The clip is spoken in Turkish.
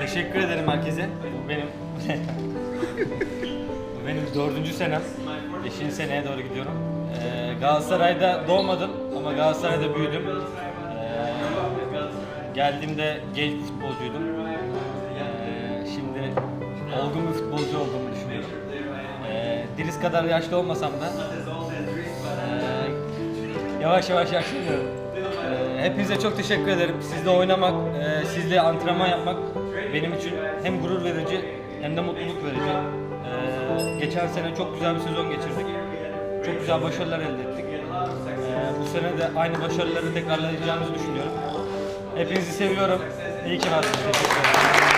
Teşekkür ederim herkese. Bu benim bu benim dördüncü senem. Beşinci seneye doğru gidiyorum. Ee, Galatasaray'da doğmadım ama Galatasaray'da büyüdüm. Ee, geldiğimde genç bir futbolcuydum. Ee, şimdi olgun bir futbolcu olduğumu düşünüyorum. Ee, Diriz kadar yaşlı olmasam da yavaş yavaş yaşlanıyorum. Ee, hepinize çok teşekkür ederim. Sizle oynamak, e, sizle antrenman yapmak benim için hem gurur verici hem de mutluluk verici. Ee, geçen sene çok güzel bir sezon geçirdik. Çok güzel başarılar elde ettik. Ee, bu sene de aynı başarıları tekrarlayacağımızı düşünüyorum. Hepinizi seviyorum. İyi ki varsınız. Teşekkür ederim.